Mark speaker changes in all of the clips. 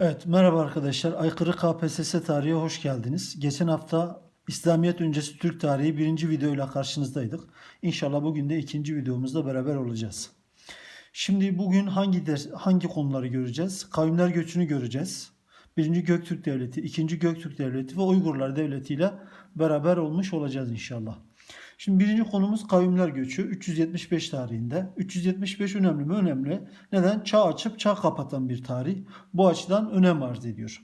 Speaker 1: Evet, merhaba arkadaşlar. Aykırı KPSS tarihe hoş geldiniz. Geçen hafta İslamiyet öncesi Türk tarihi birinci videoyla karşınızdaydık. İnşallah bugün de ikinci videomuzda beraber olacağız. Şimdi bugün hangi ders, hangi konuları göreceğiz? Kavimler göçünü göreceğiz. Birinci Göktürk Devleti, ikinci Göktürk Devleti ve Uygurlar Devleti ile beraber olmuş olacağız inşallah. Şimdi birinci konumuz kavimler göçü 375 tarihinde. 375 önemli mi? Önemli. Neden? Çağ açıp çağ kapatan bir tarih. Bu açıdan önem arz ediyor.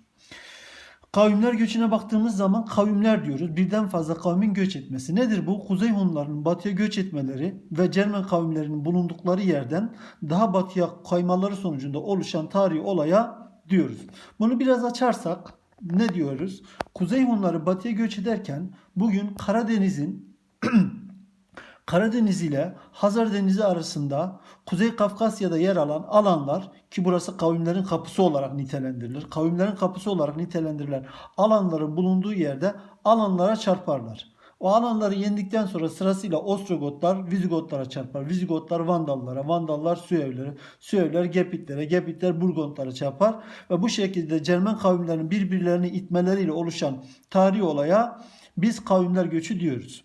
Speaker 1: Kavimler göçüne baktığımız zaman kavimler diyoruz. Birden fazla kavmin göç etmesi. Nedir bu? Kuzey Hunların batıya göç etmeleri ve Cermen kavimlerinin bulundukları yerden daha batıya kaymaları sonucunda oluşan tarihi olaya diyoruz. Bunu biraz açarsak ne diyoruz? Kuzey Hunları batıya göç ederken bugün Karadeniz'in Karadeniz ile Hazar Denizi arasında Kuzey Kafkasya'da yer alan alanlar ki burası kavimlerin kapısı olarak nitelendirilir. Kavimlerin kapısı olarak nitelendirilen alanların bulunduğu yerde alanlara çarparlar. O alanları yendikten sonra sırasıyla Ostrogotlar Vizigotlara çarpar. Vizigotlar Vandallara, Vandallar Süevlere, Süevler Gepitlere, Gepitler Burgontlara çarpar. Ve bu şekilde Cermen kavimlerinin birbirlerini itmeleriyle oluşan tarihi olaya biz kavimler göçü diyoruz.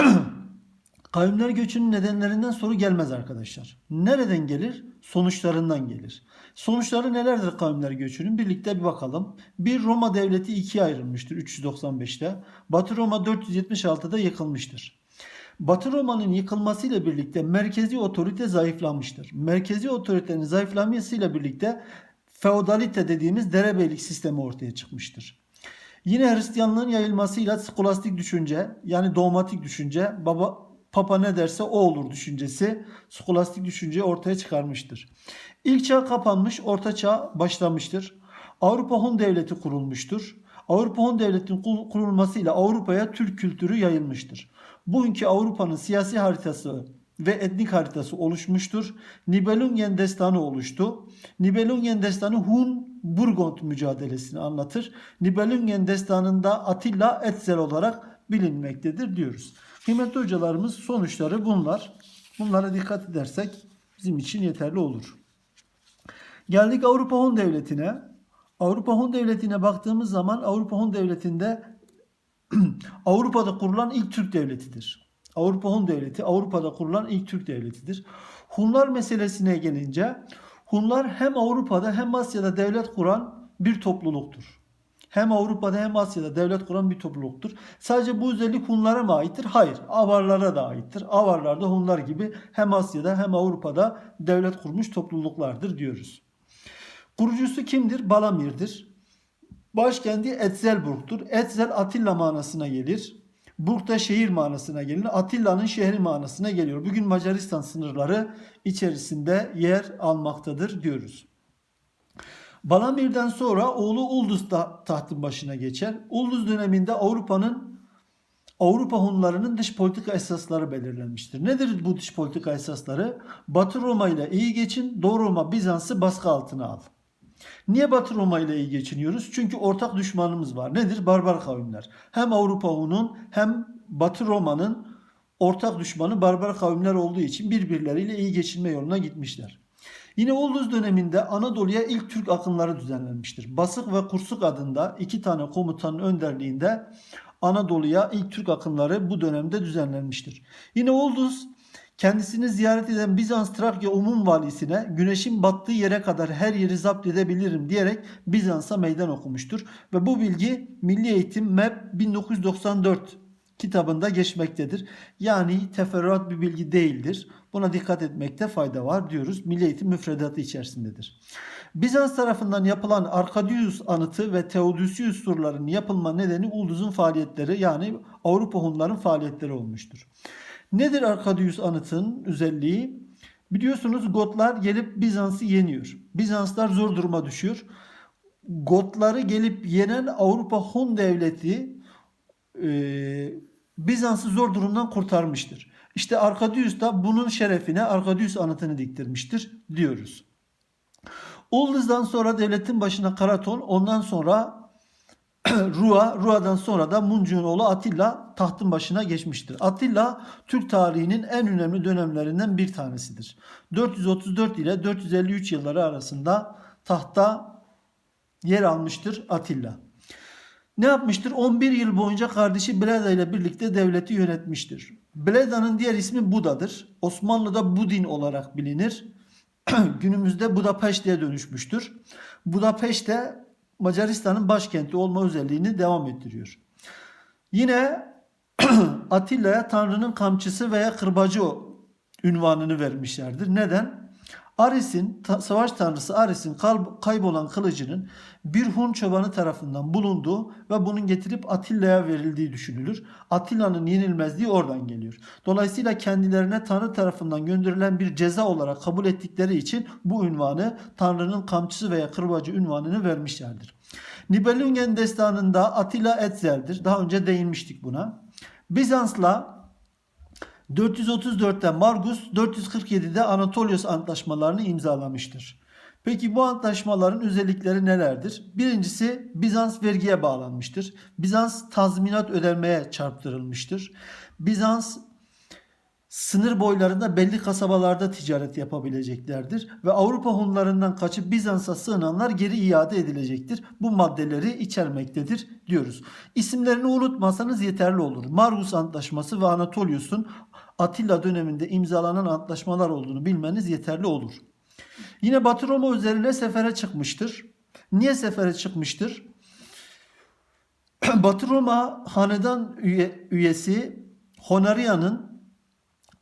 Speaker 1: Kavimler göçünün nedenlerinden soru gelmez arkadaşlar. Nereden gelir? Sonuçlarından gelir. Sonuçları nelerdir kavimler göçünün? Birlikte bir bakalım. Bir Roma devleti ikiye ayrılmıştır 395'te. Batı Roma 476'da yıkılmıştır. Batı Roma'nın yıkılmasıyla birlikte merkezi otorite zayıflamıştır. Merkezi otoritenin zayıflamasıyla birlikte feodalite dediğimiz derebeylik sistemi ortaya çıkmıştır. Yine Hristiyanlığın yayılmasıyla skolastik düşünce yani dogmatik düşünce baba Papa ne derse o olur düşüncesi skolastik düşünceyi ortaya çıkarmıştır. İlk çağ kapanmış, orta çağ başlamıştır. Avrupa Hun Devleti kurulmuştur. Avrupa Hun Devleti'nin kurulmasıyla Avrupa'ya Türk kültürü yayılmıştır. Bugünkü Avrupa'nın siyasi haritası ve etnik haritası oluşmuştur. Nibelungen destanı oluştu. Nibelungen destanı Hun Burgund mücadelesini anlatır. Nibelungen destanında Atilla Etzel olarak bilinmektedir diyoruz. Kıymetli hocalarımız sonuçları bunlar. Bunlara dikkat edersek bizim için yeterli olur. Geldik Avrupa Hun Devleti'ne. Avrupa Hun Devleti'ne baktığımız zaman Avrupa Hun Devleti'nde Avrupa'da kurulan ilk Türk devletidir. Avrupa Hun Devleti Avrupa'da kurulan ilk Türk devletidir. Hunlar meselesine gelince Hunlar hem Avrupa'da hem Asya'da devlet kuran bir topluluktur. Hem Avrupa'da hem Asya'da devlet kuran bir topluluktur. Sadece bu özellik Hunlara mı aittir? Hayır. Avarlara da aittir. Avarlar da Hunlar gibi hem Asya'da hem Avrupa'da devlet kurmuş topluluklardır diyoruz. Kurucusu kimdir? Balamir'dir. Başkenti Etzelburg'tur. Etzel Atilla manasına gelir. Burg şehir manasına gelir. Atilla'nın şehri manasına geliyor. Bugün Macaristan sınırları içerisinde yer almaktadır diyoruz. Balamir'den sonra oğlu Ulduz da tahtın başına geçer. Ulduz döneminde Avrupa'nın Avrupa Hunlarının dış politika esasları belirlenmiştir. Nedir bu dış politika esasları? Batı Roma ile iyi geçin, Doğu Roma Bizans'ı baskı altına al. Niye Batı Roma ile iyi geçiniyoruz? Çünkü ortak düşmanımız var. Nedir? Barbar kavimler. Hem Avrupa Hun'un hem Batı Roma'nın ortak düşmanı barbar kavimler olduğu için birbirleriyle iyi geçinme yoluna gitmişler. Yine Olduz döneminde Anadolu'ya ilk Türk akınları düzenlenmiştir. Basık ve Kursuk adında iki tane komutanın önderliğinde Anadolu'ya ilk Türk akınları bu dönemde düzenlenmiştir. Yine Olduz kendisini ziyaret eden Bizans Trakya Umum Valisi'ne güneşin battığı yere kadar her yeri zapt edebilirim diyerek Bizans'a meydan okumuştur. Ve bu bilgi Milli Eğitim MEP 1994 kitabında geçmektedir. Yani teferruat bir bilgi değildir. Buna dikkat etmekte fayda var diyoruz. Milli Eğitim müfredatı içerisindedir. Bizans tarafından yapılan Arkadius anıtı ve Theodosius surlarının yapılma nedeni Ulduz'un faaliyetleri yani Avrupa Hunların faaliyetleri olmuştur. Nedir Arkadius anıtın özelliği? Biliyorsunuz Gotlar gelip Bizans'ı yeniyor. Bizanslar zor duruma düşüyor. Gotları gelip yenen Avrupa Hun devleti e, Bizans'ı zor durumdan kurtarmıştır. İşte Arkadius da bunun şerefine Arkadius anıtını diktirmiştir diyoruz. Ulduz'dan sonra devletin başına Karaton, ondan sonra Rua, Rua'dan sonra da Muncu'nun oğlu Atilla tahtın başına geçmiştir. Atilla Türk tarihinin en önemli dönemlerinden bir tanesidir. 434 ile 453 yılları arasında tahta yer almıştır Atilla. Ne yapmıştır? 11 yıl boyunca kardeşi Bleda ile birlikte devleti yönetmiştir. Bleda'nın diğer ismi Buda'dır. Osmanlı'da Budin olarak bilinir. Günümüzde Budapeşte'ye dönüşmüştür. Budapeşte Macaristan'ın başkenti olma özelliğini devam ettiriyor. Yine Atilla'ya Tanrı'nın kamçısı veya kırbacı ünvanını vermişlerdir. Neden? Ares'in, ta- savaş tanrısı Ares'in kal- kaybolan kılıcının bir Hun çobanı tarafından bulunduğu ve bunun getirip Atilla'ya verildiği düşünülür. Atilla'nın yenilmezliği oradan geliyor. Dolayısıyla kendilerine Tanrı tarafından gönderilen bir ceza olarak kabul ettikleri için bu ünvanı Tanrı'nın kamçısı veya kırbacı ünvanını vermişlerdir. Nibelungen destanında Attila Etzel'dir. Daha önce değinmiştik buna. Bizans'la 434'te Margus, 447'de Anatolios antlaşmalarını imzalamıştır. Peki bu antlaşmaların özellikleri nelerdir? Birincisi Bizans vergiye bağlanmıştır. Bizans tazminat ödemeye çarptırılmıştır. Bizans sınır boylarında belli kasabalarda ticaret yapabileceklerdir ve Avrupa Hunlarından kaçıp Bizans'a sığınanlar geri iade edilecektir. Bu maddeleri içermektedir diyoruz. İsimlerini unutmasanız yeterli olur. Margus Antlaşması ve Anatolius'un Atilla döneminde imzalanan antlaşmalar olduğunu bilmeniz yeterli olur. Yine Batı Roma üzerine sefere çıkmıştır. Niye sefere çıkmıştır? Batı Roma hanedan üye- üyesi Honoria'nın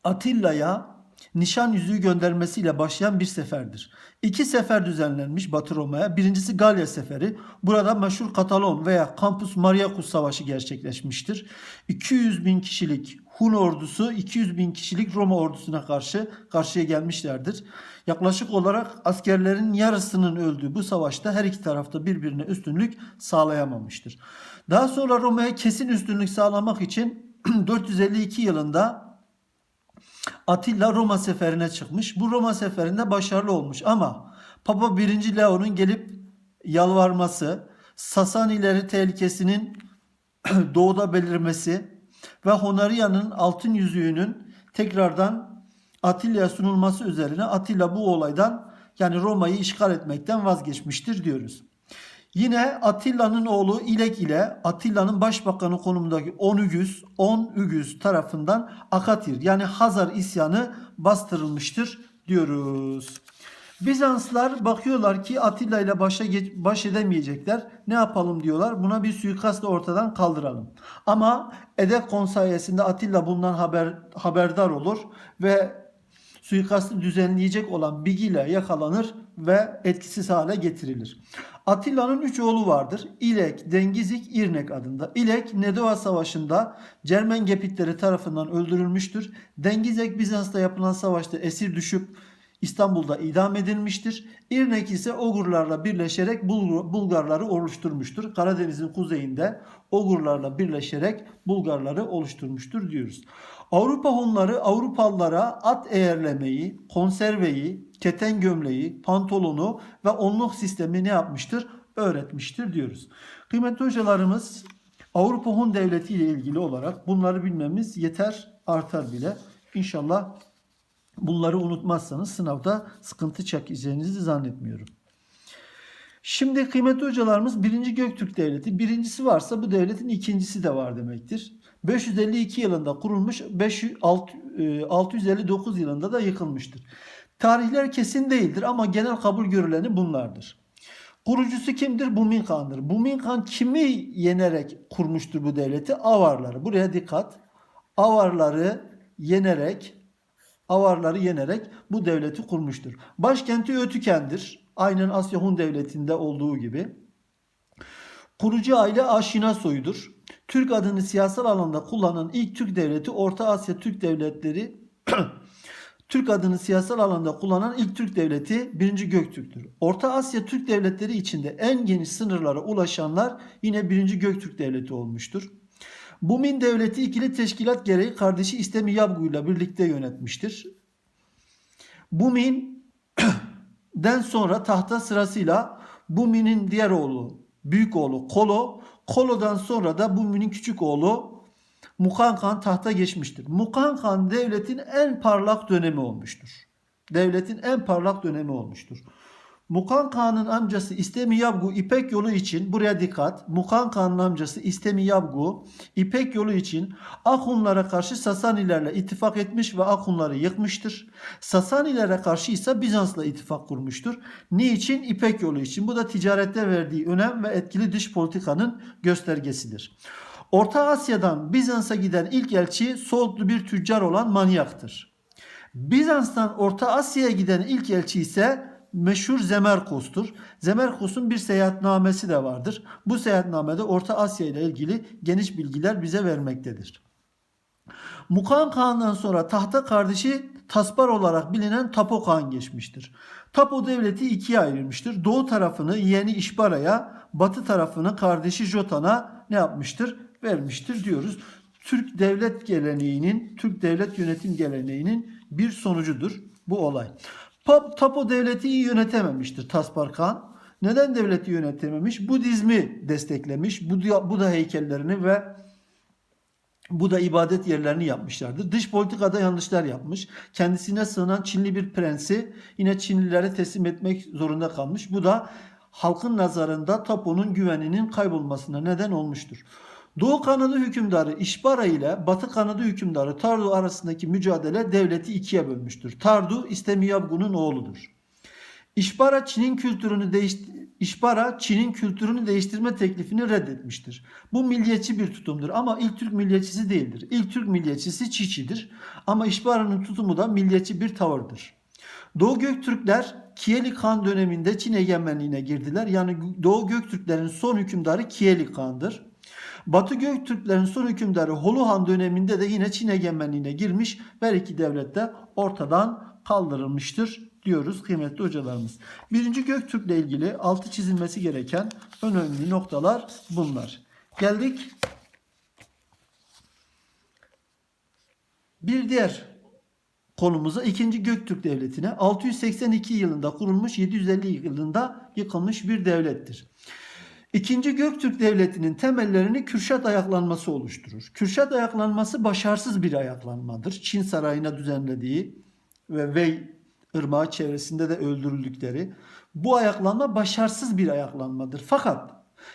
Speaker 1: Atilla'ya nişan yüzüğü göndermesiyle başlayan bir seferdir. İki sefer düzenlenmiş Batı Roma'ya. Birincisi Galya seferi. Burada meşhur Katalon veya Campus Mariacus Savaşı gerçekleşmiştir. 200 bin kişilik Hun ordusu 200 bin kişilik Roma ordusuna karşı karşıya gelmişlerdir. Yaklaşık olarak askerlerin yarısının öldüğü bu savaşta her iki tarafta birbirine üstünlük sağlayamamıştır. Daha sonra Roma'ya kesin üstünlük sağlamak için 452 yılında Atilla Roma seferine çıkmış. Bu Roma seferinde başarılı olmuş ama Papa 1. Leo'nun gelip yalvarması, Sasanileri tehlikesinin doğuda belirmesi ve Honoria'nın altın yüzüğünün tekrardan Atilla'ya sunulması üzerine Atilla bu olaydan yani Roma'yı işgal etmekten vazgeçmiştir diyoruz. Yine Atilla'nın oğlu İlek ile Atilla'nın başbakanı konumundaki Onügüs, Onügüs tarafından Akatir yani Hazar isyanı bastırılmıştır diyoruz. Bizanslar bakıyorlar ki Atilla ile başa geç- baş edemeyecekler. Ne yapalım diyorlar. Buna bir suikastla ortadan kaldıralım. Ama Edekon sayesinde Atilla bundan haber haberdar olur ve suikastı düzenleyecek olan Bigile yakalanır ve etkisiz hale getirilir. Atilla'nın üç oğlu vardır. İlek, Dengizik, İrnek adında. İlek, Nedova Savaşı'nda Cermen Gepitleri tarafından öldürülmüştür. Dengizek, Bizans'ta yapılan savaşta esir düşüp İstanbul'da idam edilmiştir. İrnek ise Ogurlarla birleşerek Bulg- Bulgarları oluşturmuştur. Karadeniz'in kuzeyinde Ogurlarla birleşerek Bulgarları oluşturmuştur diyoruz. Avrupa Hunları Avrupalılara at eğerlemeyi, konserveyi, keten gömleği, pantolonu ve onluk sistemi ne yapmıştır? Öğretmiştir diyoruz. Kıymetli hocalarımız Avrupa Hun Devleti ile ilgili olarak bunları bilmemiz yeter artar bile. İnşallah bunları unutmazsanız sınavda sıkıntı çekeceğinizi zannetmiyorum. Şimdi kıymetli hocalarımız 1. Göktürk Devleti birincisi varsa bu devletin ikincisi de var demektir. 552 yılında kurulmuş, 500 alt- e, 659 yılında da yıkılmıştır. Tarihler kesin değildir ama genel kabul görüleni bunlardır. Kurucusu kimdir? Bumin Khan'dır. Bumin Khan kimi yenerek kurmuştur bu devleti? Avarları. Buraya dikkat. Avarları yenerek Avarları yenerek bu devleti kurmuştur. Başkenti Ötüken'dir. Aynen Asya Hun Devleti'nde olduğu gibi. Kurucu aile Aşina soyudur. Türk adını siyasal alanda kullanan ilk Türk devleti Orta Asya Türk devletleri Türk adını siyasal alanda kullanan ilk Türk devleti 1. Göktürk'tür. Orta Asya Türk devletleri içinde en geniş sınırlara ulaşanlar yine 1. Göktürk devleti olmuştur. Bumin devleti ikili teşkilat gereği kardeşi İstemi Yabgu ile birlikte yönetmiştir. Bumin'den sonra tahta sırasıyla Bumin'in diğer oğlu, büyük oğlu Kolo, Kolo'dan sonra da Bumin'in küçük oğlu Mukan Khan tahta geçmiştir. Mukan Khan devletin en parlak dönemi olmuştur. Devletin en parlak dönemi olmuştur. Mukan Kağan'ın amcası İstemi Yabgu İpek yolu için buraya dikkat. Mukan Kağan'ın amcası İstemi Yabgu İpek yolu için Akunlara karşı Sasanilerle ittifak etmiş ve Akunları yıkmıştır. Sasanilere karşı ise Bizans'la ittifak kurmuştur. Niçin? İpek yolu için. Bu da ticarette verdiği önem ve etkili dış politikanın göstergesidir. Orta Asya'dan Bizans'a giden ilk elçi Soğutlu bir tüccar olan Manyaktır. Bizans'tan Orta Asya'ya giden ilk elçi ise meşhur Zemerkos'tur. Zemerkos'un bir seyahatnamesi de vardır. Bu seyahatnamede Orta Asya ile ilgili geniş bilgiler bize vermektedir. Mukan Kağan'dan sonra tahta kardeşi Taspar olarak bilinen Tapo Kağan geçmiştir. Tapo devleti ikiye ayrılmıştır. Doğu tarafını yeğeni İşbara'ya, batı tarafını kardeşi Jotan'a ne yapmıştır? Vermiştir diyoruz. Türk devlet geleneğinin, Türk devlet yönetim geleneğinin bir sonucudur bu olay. Tapo devleti iyi yönetememiştir Taspar Kağan. Neden devleti yönetememiş? Budizmi desteklemiş. Buda, Buda heykellerini ve bu da ibadet yerlerini yapmışlardır. Dış politikada yanlışlar yapmış. Kendisine sığınan Çinli bir prensi yine Çinlilere teslim etmek zorunda kalmış. Bu da halkın nazarında Tapo'nun güveninin kaybolmasına neden olmuştur. Doğu Kanadı hükümdarı İşbara ile Batı Kanadı hükümdarı Tardu arasındaki mücadele devleti ikiye bölmüştür. Tardu İstemiyabgu'nun oğludur. İşbara Çin'in kültürünü değiş İşbara Çin'in kültürünü değiştirme teklifini reddetmiştir. Bu milliyetçi bir tutumdur ama ilk Türk milliyetçisi değildir. İlk Türk milliyetçisi Çiçi'dir ama İşbara'nın tutumu da milliyetçi bir tavırdır. Doğu Göktürkler Kieli Kağan döneminde Çin egemenliğine girdiler. Yani Doğu Göktürklerin son hükümdarı Kieli Kağan'dır. Batı Göktürklerin son hükümdarı Holu Han döneminde de yine Çin egemenliğine girmiş her iki devlet de ortadan kaldırılmıştır diyoruz kıymetli hocalarımız. Birinci Göktürk ile ilgili altı çizilmesi gereken önemli noktalar bunlar. Geldik bir diğer konumuza 2. Göktürk Devleti'ne 682 yılında kurulmuş 750 yılında yıkılmış bir devlettir. İkinci Göktürk Devleti'nin temellerini Kürşat ayaklanması oluşturur. Kürşat ayaklanması başarısız bir ayaklanmadır. Çin sarayına düzenlediği ve Vey ırmağı çevresinde de öldürüldükleri bu ayaklanma başarısız bir ayaklanmadır. Fakat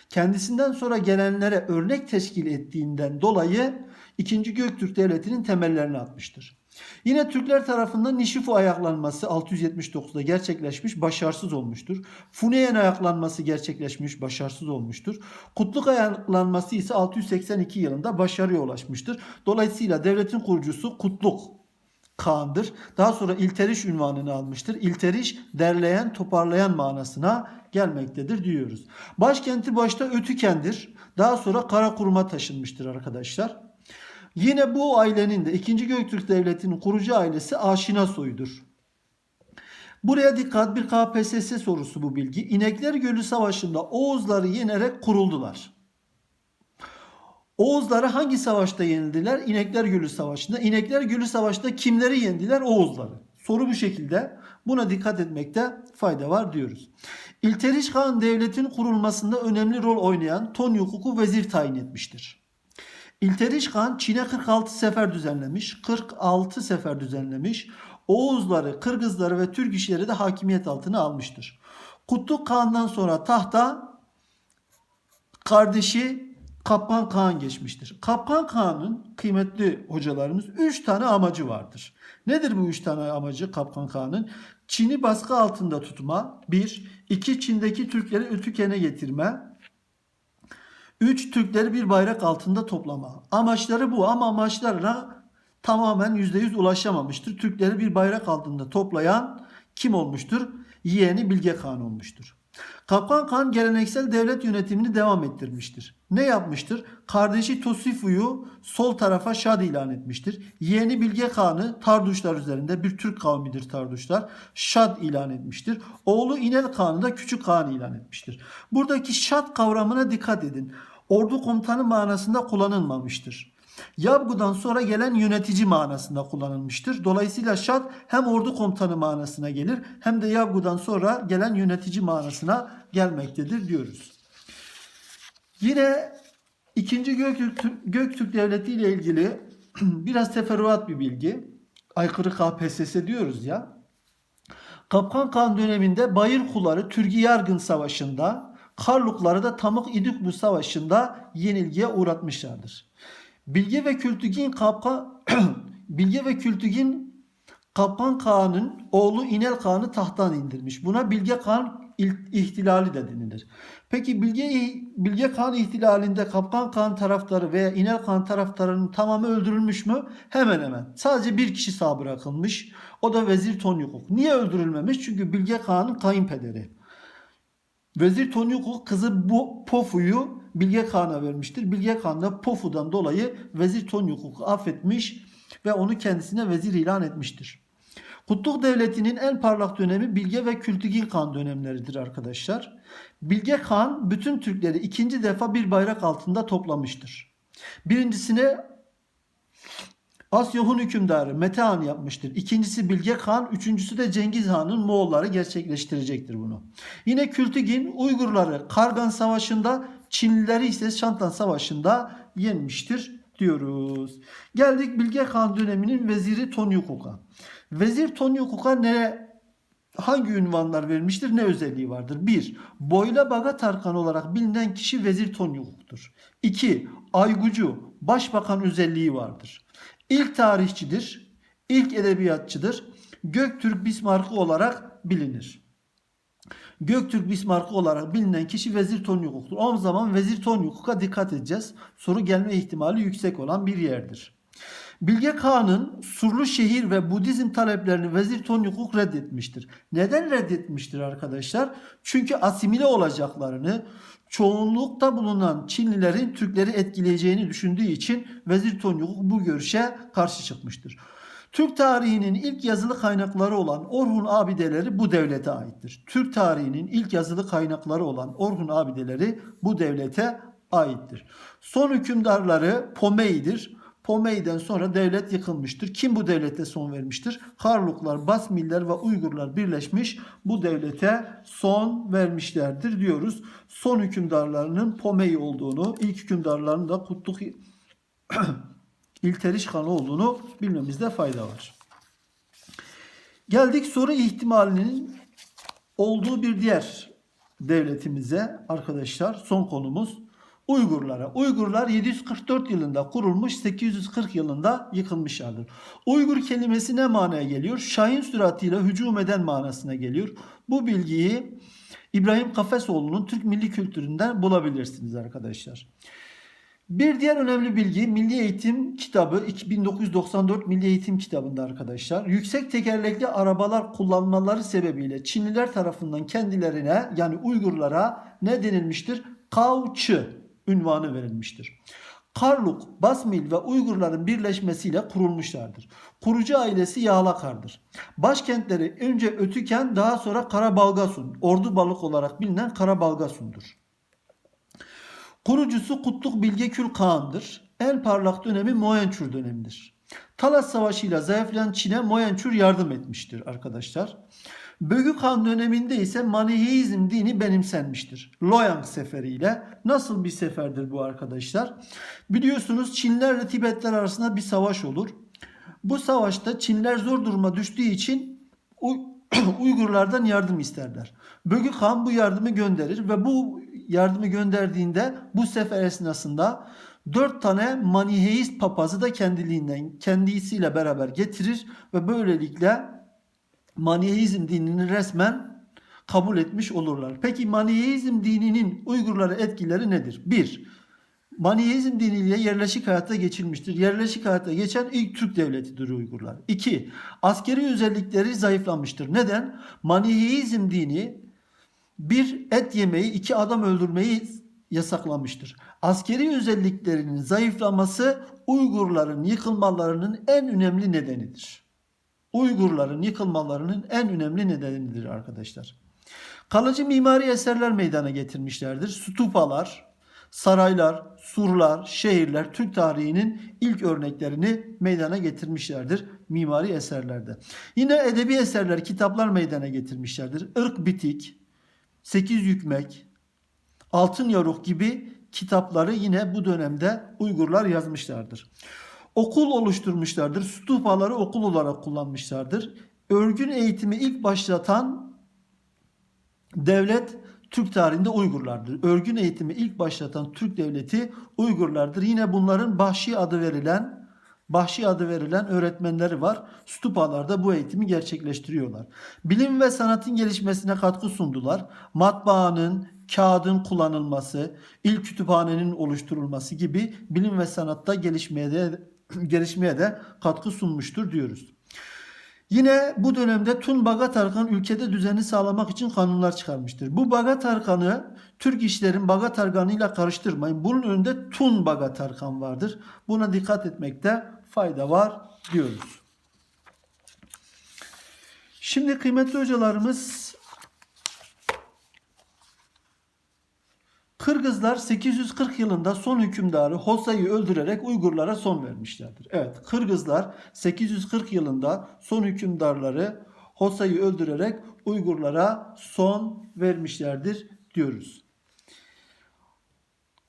Speaker 1: kendisinden sonra gelenlere örnek teşkil ettiğinden dolayı 2. Göktürk Devleti'nin temellerini atmıştır. Yine Türkler tarafından Nişifu ayaklanması 679'da gerçekleşmiş, başarısız olmuştur. Funeyen ayaklanması gerçekleşmiş, başarısız olmuştur. Kutluk ayaklanması ise 682 yılında başarıya ulaşmıştır. Dolayısıyla devletin kurucusu Kutluk Kağan'dır. Daha sonra İlteriş ünvanını almıştır. İlteriş derleyen, toparlayan manasına gelmektedir diyoruz. Başkenti başta Ötüken'dir. Daha sonra Karakurum'a taşınmıştır arkadaşlar. Yine bu ailenin de 2. Göktürk Devleti'nin kurucu ailesi Aşina soyudur. Buraya dikkat bir KPSS sorusu bu bilgi. İnekler Gölü Savaşı'nda Oğuzları yenerek kuruldular. Oğuzları hangi savaşta yenildiler? İnekler Gölü Savaşı'nda. İnekler Gölü Savaşı'nda kimleri yendiler? Oğuzları. Soru bu şekilde. Buna dikkat etmekte fayda var diyoruz. İlteriş Kağan devletin kurulmasında önemli rol oynayan Tonyukuk'u vezir tayin etmiştir. İlteriş Kağan Çin'e 46 sefer düzenlemiş. 46 sefer düzenlemiş. Oğuzları, Kırgızları ve Türk işleri de hakimiyet altına almıştır. Kutluk Kağan'dan sonra tahta kardeşi Kapkan Kağan geçmiştir. Kapkan Kağan'ın kıymetli hocalarımız 3 tane amacı vardır. Nedir bu 3 tane amacı Kapkan Kağan'ın? Çin'i baskı altında tutma. 1. 2. Çin'deki Türkleri Ötüken'e getirme. 3. Türkleri bir bayrak altında toplama. Amaçları bu ama amaçlarına tamamen %100 ulaşamamıştır. Türkleri bir bayrak altında toplayan kim olmuştur? Yeğeni Bilge Kağan olmuştur. Kapkan Kağan geleneksel devlet yönetimini devam ettirmiştir. Ne yapmıştır? Kardeşi Tosifu'yu sol tarafa şad ilan etmiştir. Yeğeni Bilge Kağan'ı Tarduşlar üzerinde bir Türk kavmidir Tarduşlar. Şad ilan etmiştir. Oğlu İnel Kağan'ı da Küçük Kağan ilan etmiştir. Buradaki şad kavramına dikkat edin. Ordu komutanı manasında kullanılmamıştır. Yabgu'dan sonra gelen yönetici manasında kullanılmıştır. Dolayısıyla şad hem ordu komutanı manasına gelir hem de Yabgu'dan sonra gelen yönetici manasına gelmektedir diyoruz. Yine 2. Göktürk, Göktürk Devleti ile ilgili biraz teferruat bir bilgi. Aykırı KPSS diyoruz ya. Kapkan Kağan döneminde Bayır Kuları Türgi Yargın Savaşı'nda, Karlukları da Tamık İdikbu Savaşı'nda yenilgiye uğratmışlardır. Bilge ve Kültügin Kapkan Bilge ve Kültügin Kapkan Kağan'ın oğlu İnel Kağan'ı tahttan indirmiş. Buna Bilge Kağan il- ihtilali de denilir. Peki Bilge, Bilge Kağan ihtilalinde Kapkan Kağan taraftarı veya İnel Kağan taraftarının tamamı öldürülmüş mü? Hemen hemen. Sadece bir kişi sağ bırakılmış. O da Vezir Tonyukuk. Niye öldürülmemiş? Çünkü Bilge Kağan'ın kayınpederi. Vezir Tonyukuk kızı bu Pofu'yu Bilge Kağan'a vermiştir. Bilge Kağan da Pofu'dan dolayı Vezir Tonyukuk'u affetmiş ve onu kendisine vezir ilan etmiştir. Kutluk Devleti'nin en parlak dönemi Bilge ve Kültigin Kağan dönemleridir arkadaşlar. Bilge Kağan bütün Türkleri ikinci defa bir bayrak altında toplamıştır. Birincisine Asya Hun hükümdarı Mete Han yapmıştır. İkincisi Bilge Kağan, üçüncüsü de Cengiz Han'ın Moğolları gerçekleştirecektir bunu. Yine Kültigin Uygurları Kargan Savaşı'nda, Çinlileri ise Şantan Savaşı'nda yenmiştir diyoruz. Geldik Bilge Kağan döneminin veziri Tonyukuk'a. Vezir Tonyukuk'a ne hangi ünvanlar verilmiştir, ne özelliği vardır? 1. Boyla Baga Tarkan olarak bilinen kişi Vezir Tonyukuk'tur. 2. Aygucu, başbakan özelliği vardır. İlk tarihçidir, ilk edebiyatçıdır. Göktürk Bismarck'ı olarak bilinir. Göktürk Bismarck'ı olarak bilinen kişi Vezir Tonyukuk'tur. O zaman Vezir Tonyukuk'a dikkat edeceğiz. Soru gelme ihtimali yüksek olan bir yerdir. Bilge Kağan'ın surlu şehir ve Budizm taleplerini Vezir Tonyukuk reddetmiştir. Neden reddetmiştir arkadaşlar? Çünkü asimile olacaklarını, çoğunlukta bulunan Çinlilerin Türkleri etkileyeceğini düşündüğü için Vezir Tonyukuk bu görüşe karşı çıkmıştır. Türk tarihinin ilk yazılı kaynakları olan Orhun abideleri bu devlete aittir. Türk tarihinin ilk yazılı kaynakları olan Orhun abideleri bu devlete aittir. Son hükümdarları Pomey'dir. Pomey'den sonra devlet yıkılmıştır. Kim bu devlete son vermiştir? Karluklar, Basmiller ve Uygurlar birleşmiş bu devlete son vermişlerdir diyoruz. Son hükümdarlarının Pomey olduğunu, ilk hükümdarların da Kutluk İlteriş Kanı olduğunu bilmemizde fayda var. Geldik soru ihtimalinin olduğu bir diğer devletimize arkadaşlar. Son konumuz Uygurlara. Uygurlar 744 yılında kurulmuş, 840 yılında yıkılmışlardır. Uygur kelimesi ne manaya geliyor? Şahin süratiyle hücum eden manasına geliyor. Bu bilgiyi İbrahim Kafesoğlu'nun Türk Milli Kültüründen bulabilirsiniz arkadaşlar. Bir diğer önemli bilgi Milli Eğitim kitabı 1994 Milli Eğitim kitabında arkadaşlar. Yüksek tekerlekli arabalar kullanmaları sebebiyle Çinliler tarafından kendilerine yani Uygurlara ne denilmiştir? Kavçı ünvanı verilmiştir. Karluk, Basmil ve Uygurların birleşmesiyle kurulmuşlardır. Kurucu ailesi Yağlakar'dır. Başkentleri önce Ötüken daha sonra Karabalgasun, Ordu Balık olarak bilinen Karabalgasun'dur. Kurucusu Kutluk Bilge Kül Kağan'dır. En parlak dönemi Moyençur dönemidir. Talas Savaşı ile zayıflayan Çin'e Moyençur yardım etmiştir arkadaşlar. Bögü Kağan döneminde ise Maniheizm dini benimsenmiştir. Loyang seferiyle. Nasıl bir seferdir bu arkadaşlar? Biliyorsunuz Çinlerle Tibetler arasında bir savaş olur. Bu savaşta Çinler zor duruma düştüğü için Uygurlardan yardım isterler. Bögü Kağan bu yardımı gönderir ve bu yardımı gönderdiğinde bu sefer esnasında dört tane Maniheist papazı da kendiliğinden kendisiyle beraber getirir ve böylelikle Maniheizm dinini resmen kabul etmiş olurlar. Peki Maniheizm dininin Uygurlara etkileri nedir? 1. Maniheizm diniyle yerleşik hayata geçilmiştir. Yerleşik hayata geçen ilk Türk devletidir Uygurlar. 2. Askeri özellikleri zayıflamıştır. Neden? Maniheizm dini bir et yemeyi, iki adam öldürmeyi yasaklamıştır. Askeri özelliklerinin zayıflaması Uygurların yıkılmalarının en önemli nedenidir. Uygurların yıkılmalarının en önemli nedenidir arkadaşlar. Kalıcı mimari eserler meydana getirmişlerdir. Stupalar, saraylar, surlar, şehirler Türk tarihinin ilk örneklerini meydana getirmişlerdir mimari eserlerde. Yine edebi eserler, kitaplar meydana getirmişlerdir. Irk bitik, Sekiz Yükmek, Altın Yaruk gibi kitapları yine bu dönemde Uygurlar yazmışlardır. Okul oluşturmuşlardır. Stupaları okul olarak kullanmışlardır. örgün eğitimi ilk başlatan devlet Türk tarihinde Uygurlardır. Örgün eğitimi ilk başlatan Türk devleti Uygurlardır. Yine bunların Bahşi adı verilen Bahşi adı verilen öğretmenleri var. Stupalarda bu eğitimi gerçekleştiriyorlar. Bilim ve sanatın gelişmesine katkı sundular. Matbaanın, kağıdın kullanılması, ilk kütüphanenin oluşturulması gibi bilim ve sanatta gelişmeye de gelişmeye de katkı sunmuştur diyoruz. Yine bu dönemde Tun Bagat Arkan ülkede düzeni sağlamak için kanunlar çıkarmıştır. Bu Bagat Arkan'ı Türk işlerin Bagat Arkan'ı ile karıştırmayın. Bunun önünde Tun Bagat Arkan vardır. Buna dikkat etmekte fayda var diyoruz. Şimdi kıymetli hocalarımız Kırgızlar 840 yılında son hükümdarı Hosa'yı öldürerek Uygurlara son vermişlerdir. Evet, Kırgızlar 840 yılında son hükümdarları Hosa'yı öldürerek Uygurlara son vermişlerdir diyoruz.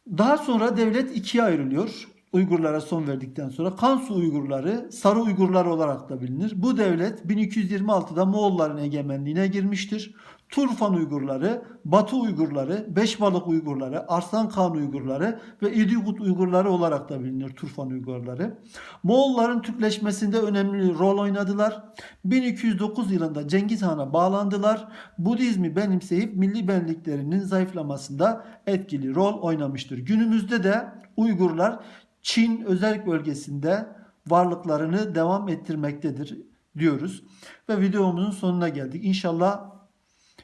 Speaker 1: Daha sonra devlet ikiye ayrılıyor. Uygurlara son verdikten sonra Kansu Uygurları Sarı Uygurlar olarak da bilinir. Bu devlet 1226'da Moğolların egemenliğine girmiştir. Turfan Uygurları, Batı Uygurları, Beşbalık Uygurları, Arslan Kağan Uygurları ve İdigut Uygurları olarak da bilinir Turfan Uygurları. Moğolların Türkleşmesinde önemli rol oynadılar. 1209 yılında Cengiz Han'a bağlandılar. Budizmi benimseyip milli benliklerinin zayıflamasında etkili rol oynamıştır. Günümüzde de Uygurlar Çin özel bölgesinde varlıklarını devam ettirmektedir diyoruz. Ve videomuzun sonuna geldik. İnşallah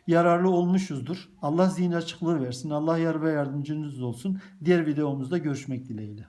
Speaker 1: yararlı olmuşuzdur. Allah zihin açıklığı versin. Allah yar ve yardımcınız olsun. Diğer videomuzda görüşmek dileğiyle.